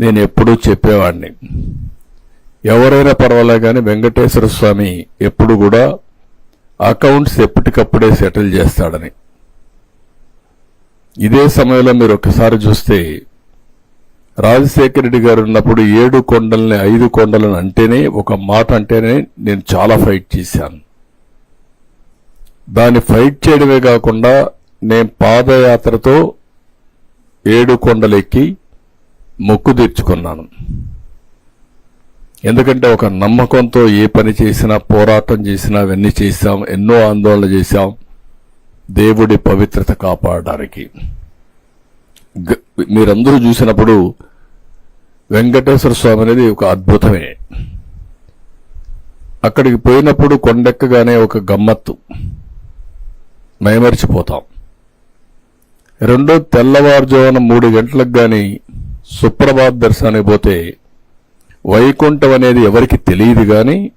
నేను ఎప్పుడూ చెప్పేవాడిని. ఎవరైనా పర్వాలే కానీ వెంకటేశ్వర స్వామి ఎప్పుడు కూడా అకౌంట్స్ ఎప్పటికప్పుడే సెటిల్ చేస్తాడని. ఇదే సమయంలో మీరు ఒకసారి చూస్తే రాజశేఖర రెడ్డి గారు ఉన్నప్పుడు ఏడు కొండల్ని ఐదు కొండలను అంటేనే ఒక మాట అంటేనే నేను చాలా ఫైట్ చేశాను. దాన్ని ఫైట్ చేయడమే కాకుండా నేను పాదయాత్రతో ఏడు కొండలెక్కి మొక్కు తీర్చుకున్నాను. ఎందుకంటే ఒక నమ్మకంతో ఏ పని చేసినా పోరాటం చేసినా అవన్నీ చేశాం ఎన్నో ఆందోళన చేశాం దేవుడి పవిత్రత కాపాడడానికి. మీరందరూ చూసినప్పుడు వెంకటేశ్వర స్వామి అనేది ఒక అద్భుతమే. అక్కడికి పోయినప్పుడు కొండెక్కగానే ఒక గమ్మత్తు. మైమరిచిపోతాం. రెండో తెల్లవారుజామున మూడు గంటలకు కానీ సుప్రభాత్ దర్శనానికి పోతే వైకుంఠం అనేది ఎవరికి తెలియదు కానీ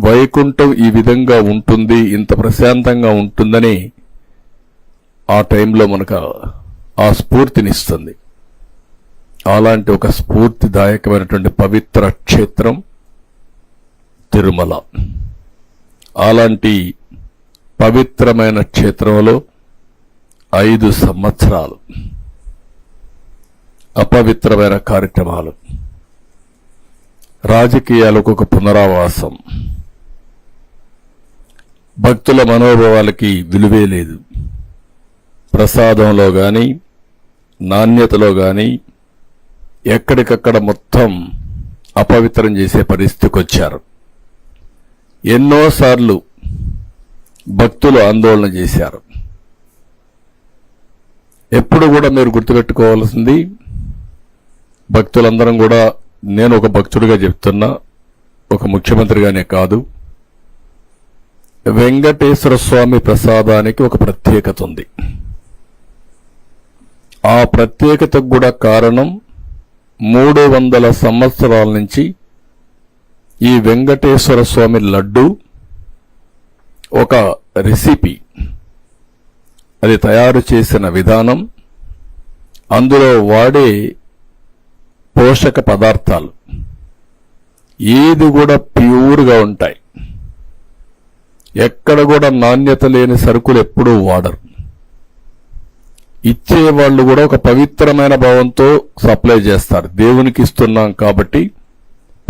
వైకుంఠం ఈ విధంగా ఉంటుంది ఇంత ప్రశాంతంగా ఉంటుందని ఆ టైంలో మనకు ఆ స్ఫూర్తినిస్తుంది. అలాంటి ఒక స్ఫూర్తిదాయకమైనటువంటి పవిత్ర క్షేత్రం తిరుమల. అలాంటి పవిత్రమైన క్షేత్రంలో ఐదు సంవత్సరాలు. అపవిత్రమైన కార్యక్రమాలు. రాజకీయాలకు ఒక పునరావాసం. భక్తుల మనోభావాలకి విలువే లేదు. ప్రసాదంలో గాని నాణ్యతలో గాని ఎక్కడికక్కడ మొత్తం అపవిత్రం చేసే పరిస్థితికి వచ్చారు. ఎన్నోసార్లు భక్తులు ఆందోళన చేశారు. ఎప్పుడు కూడా మీరు గుర్తుపెట్టుకోవాల్సింది భక్తులందరం కూడా నేను ఒక భక్తుడిగా చెప్తున్నా ఒక ముఖ్యమంత్రిగానే కాదు. వెంకటేశ్వర స్వామి ప్రసాదానికి ఒక ప్రత్యేకత ఉంది. ఆ ప్రత్యేకతకు కూడా కారణం మూడు వందల సంవత్సరాల నుంచి ఈ వెంకటేశ్వర స్వామి లడ్డు ఒక రెసిపీ. అది తయారు చేసిన విధానం అందులో వాడే పోషక పదార్థాలు. ఏది కూడా ప్యూర్గా ఉంటాయి. ఎక్కడ కూడా నాణ్యత లేని సరుకులు ఎప్పుడూ వాడరు. ఇచ్చే వాళ్ళు కూడా ఒక పవిత్రమైన భావంతో సప్లై చేస్తారు. దేవునికి ఇస్తున్నాం కాబట్టి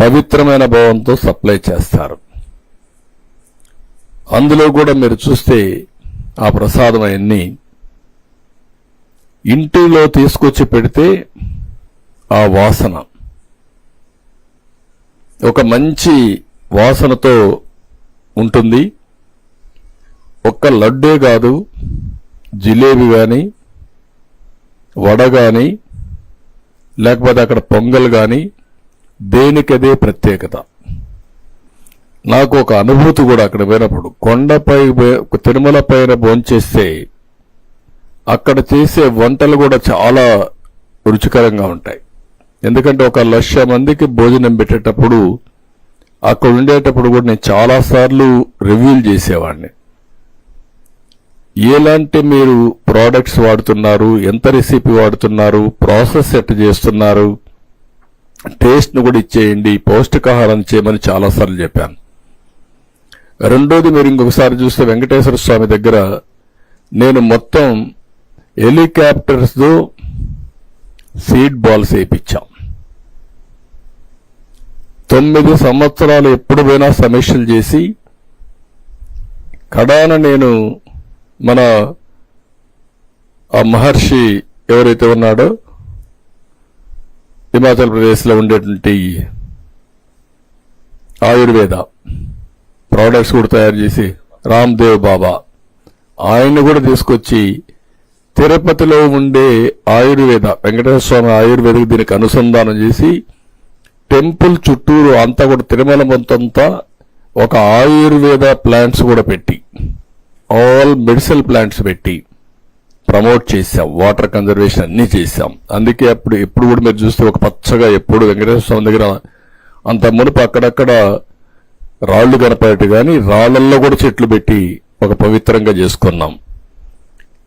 పవిత్రమైన భావంతో సప్లై చేస్తారు. అందులో కూడా మీరు చూస్తే ఆ ప్రసాదం అవన్నీ ఇంటిలో తీసుకొచ్చి పెడితే ఆ వాసన. ఒక మంచి వాసనతో ఉంటుంది. ఒక్క లడ్డే కాదు జిలేబీ కానీ వడ కానీ లేకపోతే అక్కడ పొంగల్ కానీ దేనికదే ప్రత్యేకత. నాకు ఒక అనుభూతి కూడా అక్కడ పోయినప్పుడు కొండపై తిరుమల పైన భోంచేస్తే అక్కడ చేసే వంటలు కూడా చాలా రుచికరంగా ఉంటాయి. ఎందుకంటే ఒక లక్ష మందికి భోజనం పెట్టేటప్పుడు అక్కడ ఉండేటప్పుడు కూడా నేను చాలా సార్లు రివ్యూలు చేసేవాడిని. ఎలాంటి మీరు ప్రోడక్ట్స్ వాడుతున్నారు ఎంత రెసిపీ వాడుతున్నారు ప్రాసెస్ ఎట్ చేస్తున్నారు టేస్ట్ను కూడా ఇచ్చేయండి పౌష్టికాహారం చేయమని చాలాసార్లు చెప్పాను. రెండోది మీరు ఇంకొకసారి చూస్తే వెంకటేశ్వర స్వామి దగ్గర నేను మొత్తం హెలికాప్టర్స్తో సీడ్ బాల్స్ వేయించాం. తొమ్మిది సంవత్సరాలు ఎప్పుడు పోయినా సమీక్షలు చేసి కడాన నేను మన ఆ మహర్షి ఎవరైతే ఉన్నాడో హిమాచల్ ప్రదేశ్లో ఉండేటువంటి ఆయుర్వేద ప్రోడక్ట్స్ కూడా తయారు చేసి రామ్దేవ్ బాబా ఆయన్ని కూడా తీసుకొచ్చి తిరుపతిలో ఉండే ఆయుర్వేద వెంకటేశ్వర స్వామి ఆయుర్వేదకు దీనికి అనుసంధానం చేసి టెంపుల్ చుట్టూరు అంతా కూడా తిరుమల మొత్తంతా ఒక ఆయుర్వేద ప్లాంట్స్ కూడా పెట్టి ఆల్ మెడిసిన్ ప్లాంట్స్ పెట్టి ప్రమోట్ చేశాం. వాటర్ కన్జర్వేషన్ అన్ని చేశాం. అందుకే అప్పుడు ఎప్పుడు కూడా మీరు చూస్తే ఒక పచ్చగా ఎప్పుడు వెంకటేశ్వర స్వామి దగ్గర అంత మునుపు అక్కడక్కడ రాళ్ళు కనపడేట్టు కానీ రాళ్ళల్లో కూడా చెట్లు పెట్టి ఒక పవిత్రంగా చేసుకున్నాం.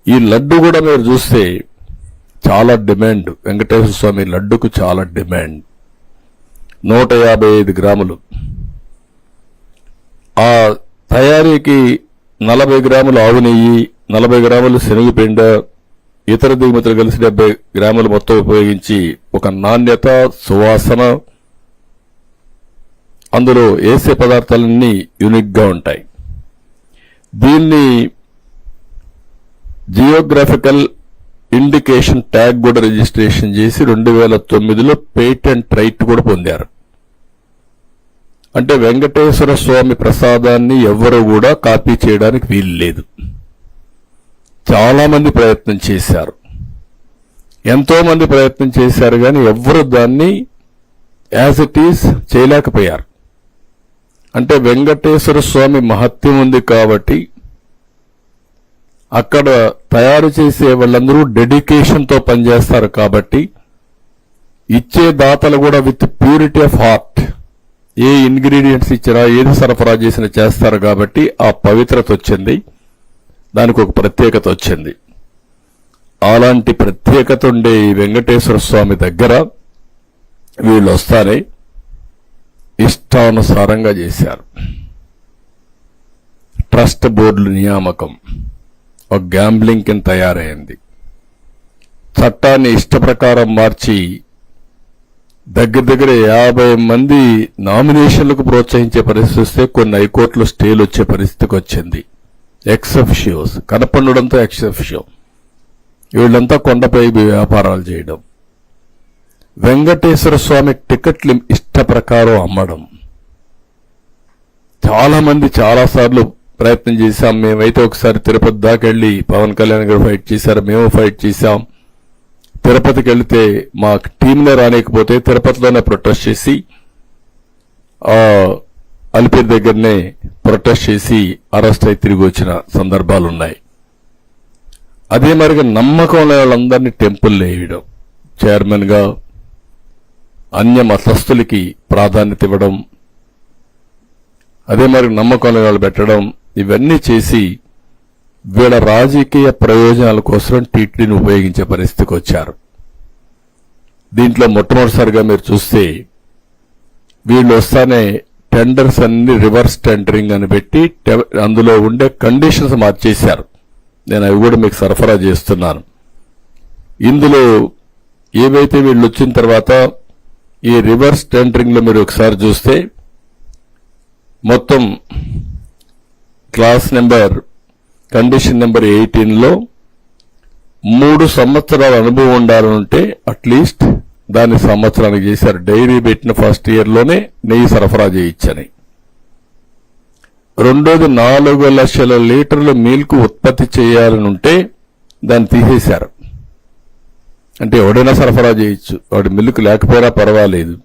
ఈ లడ్డు కూడా మీరు చూస్తే చాలా డిమాండ్. వెంకటేశ్వర స్వామి లడ్డుకు చాలా డిమాండ్. నూట యాభై ఐదు గ్రాములు. ఆ తయారీకి నలభై గ్రాములు ఆవు నెయ్యి నలభై గ్రాములు శనగపిండ ఇతర దిగుమతులు కలిసి డెబ్బై గ్రాములు మొత్తం ఉపయోగించి ఒక నాణ్యత సువాసన అందులో వేసే పదార్థాలన్నీ యూనిక్గా ఉంటాయి. దీన్ని జియోగ్రాఫికల్ ఇండికేషన్ ట్యాగ్ కూడా రిజిస్ట్రేషన్ చేసి రెండు వేల తొమ్మిదిలో పేటెంట్ రైట్ కూడా పొందారు. అంటే వెంకటేశ్వర స్వామి ప్రసాదాన్ని ఎవ్వరు కూడా కాపీ చేయడానికి వీలు లేదు చాలామంది ప్రయత్నం చేశారు. ఎంతోమంది ప్రయత్నం చేశారు కానీ ఎవ్వరు దాన్ని యాజ్ ఇట్ ఈస్ చేయలేకపోయారు. అంటే వెంకటేశ్వర స్వామి మహత్యం ఉంది కాబట్టి అక్కడ తయారు చేసే వాళ్ళందరూ డెడికేషన్తో పనిచేస్తారు కాబట్టి ఇచ్చే దాతలు కూడా విత్ ప్యూరిటీ ఆఫ్ హార్ట్. ఏ ఇంగ్రీడియంట్స్ ఇచ్చినా ఏది సరఫరా చేసినా చేస్తారు కాబట్టి ఆ పవిత్రత వచ్చింది. దానికి ఒక ప్రత్యేకత వచ్చింది. అలాంటి ప్రత్యేకత ఉండే ఈ వెంకటేశ్వర స్వామి దగ్గర వీళ్ళు వస్తారే? ఇష్టానుసారంగా చేశారు. ట్రస్ట్ బోర్డుల నియామకం. ఒక గ్యాంబ్లింగ్ కింద తయారైంది. చట్టాన్ని ఇష్ట ప్రకారం మార్చి దగ్గర దగ్గర యాభై మంది నామినేషన్లకు ప్రోత్సహించే పరిస్థితి వస్తే కొన్ని హైకోర్టులో స్టేలు వచ్చే పరిస్థితికి వచ్చింది. ఎక్సెఫ్షియోస్. కనపండడంతో ఎక్సెఫ్షియో. వీళ్ళంతా కొండపై వ్యాపారాలు చేయడం. వెంకటేశ్వర స్వామి టికెట్లు ఇష్ట ప్రకారం అమ్మడం. చాలా మంది చాలాసార్లు ప్రయత్నం చేశాం. మేమైతే ఒకసారి తిరుపతి దాకా వెళ్ళి పవన్ కళ్యాణ్ గారు ఫైట్ చేశారు. మేము ఫైట్ చేశాం. తిరుపతికి వెళితే మా టీంలో రానికపోతే తిరుపతిలోనే ప్రొటెస్ట్ చేసి ఆ అలిపిరి దగ్గరనే ప్రొటెస్ట్ చేసి అరెస్ట్ అయి తిరిగి వచ్చిన సందర్భాలు ఉన్నాయి అదే మరిగా నమ్మకం లేని వాళ్ళందరినీ టెంపుల్ వేయడం చైర్మన్గా అన్య మతస్థులకి ప్రాధాన్యత ఇవ్వడం అదే మరి నమ్మకం వాళ్ళు పెట్టడం ఇవన్నీ చేసి వీళ్ళ రాజకీయ ప్రయోజనాల కోసం టీటీడీని ఉపయోగించే పరిస్థితికి వచ్చారు. దీంట్లో మొట్టమొదటిసారిగా మీరు చూస్తే వీళ్ళు వస్తానే టెండర్స్ అన్ని రివర్స్ టెండరింగ్ అని పెట్టి అందులో ఉండే కండిషన్స్ మార్చేశారు. నేను అవి కూడా మీకు సరఫరా చేస్తున్నాను. ఇందులో ఏవైతే వీళ్ళు వచ్చిన తర్వాత ఈ రివర్స్ టెండరింగ్లో మీరు ఒకసారి చూస్తే మొత్తం క్లాస్ నెంబర్ కండిషన్ నెంబర్ ఎయిటీన్లో మూడు సంవత్సరాల అనుభవం ఉండాలంటే అట్లీస్ట్ దాన్ని సంవత్సరానికి చేశారు. డైరీ పెట్టిన ఫస్ట్ ఇయర్లోనే నెయ్యి సరఫరా చేయించని. రెండోది నాలుగు లక్షల లీటర్ల మిల్క్ ఉత్పత్తి చేయాలని ఉంటే దాన్ని తీసేశారు. అంటే ఎవడైనా సరఫరా చేయొచ్చు. వాడి మిల్క్ లేకపోయినా పర్వాలేదు.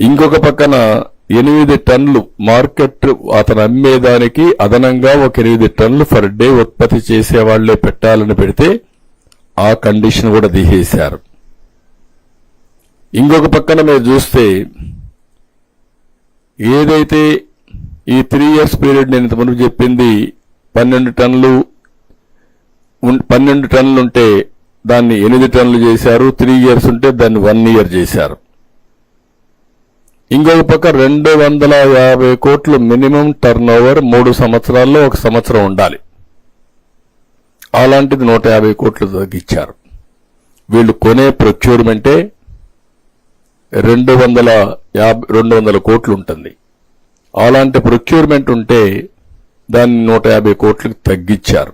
ఇంకొక పక్కన ఎనిమిది టన్నులు మార్కెట్ అతను అమ్మేదానికి అదనంగా ఒక ఎనిమిది టన్నులు పర్ డే ఉత్పత్తి చేసేవాళ్ళే పెట్టాలని పెడితే ఆ కండిషన్ కూడా తీసేశారు ఇంకొక పక్కన మీరు చూస్తే ఏదైతే ఈ త్రీ ఇయర్స్ పీరియడ్ నేను ఇంతకుముందు చెప్పింది పన్నెండు టన్నులు పన్నెండు టన్నులు ఉంటే దాన్ని ఎనిమిది టన్నులు చేశారు త్రీ ఇయర్స్ ఉంటే దాన్ని వన్ ఇయర్ చేశారు. ఇంకొక పక్క రెండు వందల యాభై కోట్లు మినిమం టర్న్ ఓవర్ మూడు సంవత్సరాల్లో ఒక సంవత్సరం ఉండాలి. అలాంటిది నూట యాభై కోట్లు తగ్గించారు. వీళ్ళు కొనే ప్రొక్యూర్మెంటే రెండు వందల యాభై రెండు వందల కోట్లు ఉంటుంది. అలాంటి ప్రొక్యూర్మెంట్ ఉంటే దాన్ని నూట యాభై కోట్లకు తగ్గించారు.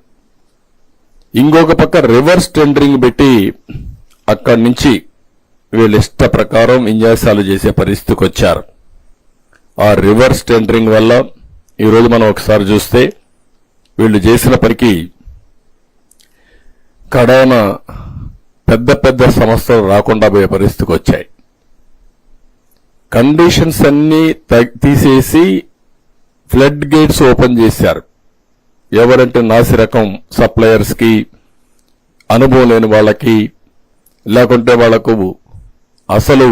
ఇంకొక పక్క రివర్స్ టెండరింగ్ పెట్టి అక్కడి నుంచి వీళ్ళ ఇష్ట ప్రకారం విన్యాసాలు చేసే పరిస్థితికి వచ్చారు. ఆ రివర్స్ టెండరింగ్ వల్ల ఈరోజు మనం ఒకసారి చూస్తే వీళ్ళు చేసిన పనికి కడాన పెద్ద పెద్ద సంస్థలు రాకుండా పోయే పరిస్థితికి వచ్చాయి. కండిషన్స్ అన్నీ తగ్- తీసేసి ఫ్లడ్ గేట్స్ ఓపెన్ చేశారు. ఎవరంటే నాసి రకం అనుభవం లేని వాళ్ళకి లేకుంటే వాళ్ళకు అసలు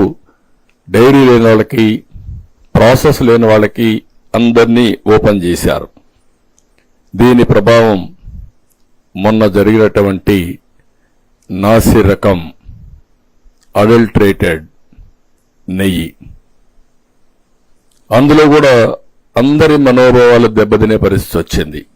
డైరీ లేని వాళ్ళకి ప్రాసెస్ లేని వాళ్ళకి అందరినీ ఓపెన్ చేశారు. దీని ప్రభావం మొన్న జరిగినటువంటి నాసి రకం అడల్ట్రేటెడ్ నెయ్యి. అందులో కూడా అందరి మనోభావాలు దెబ్బతినే పరిస్థితి వచ్చింది.